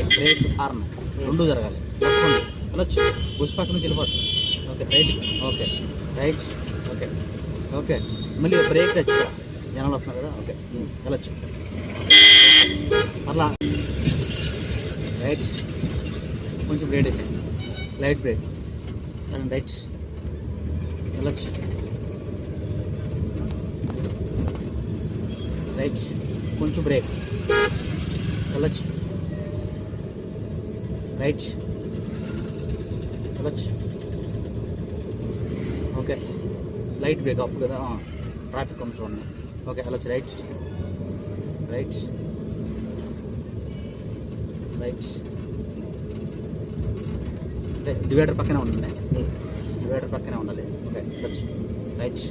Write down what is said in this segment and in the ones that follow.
Break brake horn రెండు జరగాలి. Left ఉంది వెళ్ళొచ్చు బుష్ పక్క నుంచి వెళ్ళిపోతుంది okay right. Okay. Right. Okay. Okay. మళ్ళీ బ్రేక్ టచ్. జనాలు వస్తున్నారు కదా. ఓకే. వెళ్ళచ్చు వెళ్ళొచ్చు అలా రైట్. కొంచెం బ్రేక్ వచ్చాయి లైట్ బ్రేక్. And right. వెళ్ళొచ్చు రైట్. కొంచెం బ్రేక్. వెళ్ళొచ్చు రైట్ వెళ్ళొచ్చు ఓకే లైట్ బ్రేక్ అప్ కదా. ట్రాఫిక్ కొంచెం ఉన్నాయి ఓకే వెళ్ళొచ్చు రైట్ రైట్ రైట్ అంటే డివైడర్ పక్కనే ఉండండి. డివైడర్ పక్కనే ఉండాలి. ఓకే వెళ్ళొచ్చు రైట్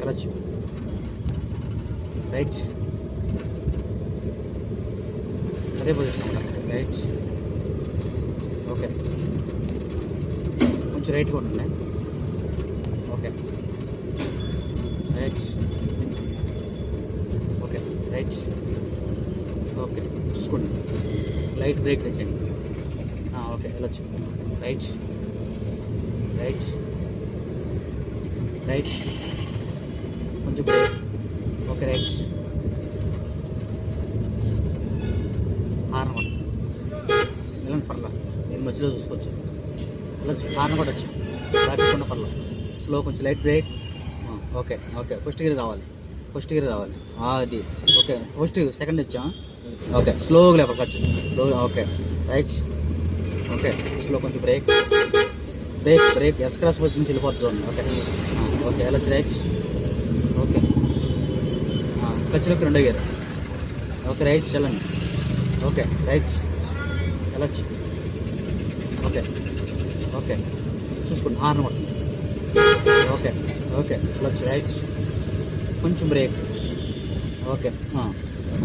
వెళ్ళొచ్చు రైట్ అదే పొజిషన్ ఉండాలి రైట్ ఓకే. కొంచెం రైట్గా ఉండండి. Okay. Right. Okay. Right. Okay. చూసుకోండి. లైట్ బ్రేక్ తెచ్చండి ఓకే. వెళ్ళొచ్చు రైట్. రైట్. రైట్. కొంచెం బ్రేక్. ఓకే రైట్ హార్న్ కూడా వెళ్ళండి పర్లా మధ్యలో చూసుకోవచ్చు. అలా కారణం కూడా వచ్చు ట్రాఫిక్ ఉన్న స్లో కొంచెం light brake. Okay okay. First gear రావాలి. ఫస్ట్ గిరి రావాలి అది. ఓకే. ఫస్ట్ సెకండ్ ఇచ్చాం? ఓకే. స్లోగా లేపర్ ఖర్చు slow okay. Right. Okay. Slow కొంచెం brake. Brake brake. S cross వచ్చి నుంచి వెళ్ళిపోతుంది ఓకే. ఓకే. ఎలా రైట్? ఓకే. ఖర్చులోకి రెండో గేర్. Okay right. చల్లండి. Okay right. వెళ్ళచ్చు ఓకే. ఓకే. చూసుకోండి. హార్న్ కొట్టండి ఓకే. ఓకే. Clutch right. కొంచెం బ్రేక్. ఓకే.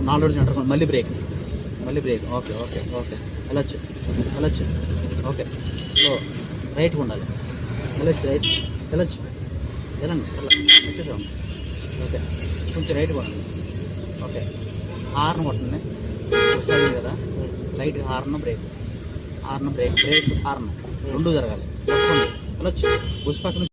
నాలుగు రోజులు అంటారు. మళ్ళీ బ్రేక్. మళ్ళీ బ్రేక్. ఓకే. ఓకే. ఓకే. వెళ్ళొచ్చు వెళ్ళొచ్చు ఓకే. స్లో రైట్గా ఉండాలి. వెళ్ళొచ్చు రైట్. వెళ్ళొచ్చు వెళ్ళండి వెళ్ళండి ఓకే. కొంచెం రైట్గా ఉండండి ఓకే. హార్న్ కొట్టండి వస్తుంది కదా. Light horn brake. Horn brake brake horn రెండు జరగాలి. లెఫ్ట్ వెళ్ళొచ్చు. బుష్ పక్క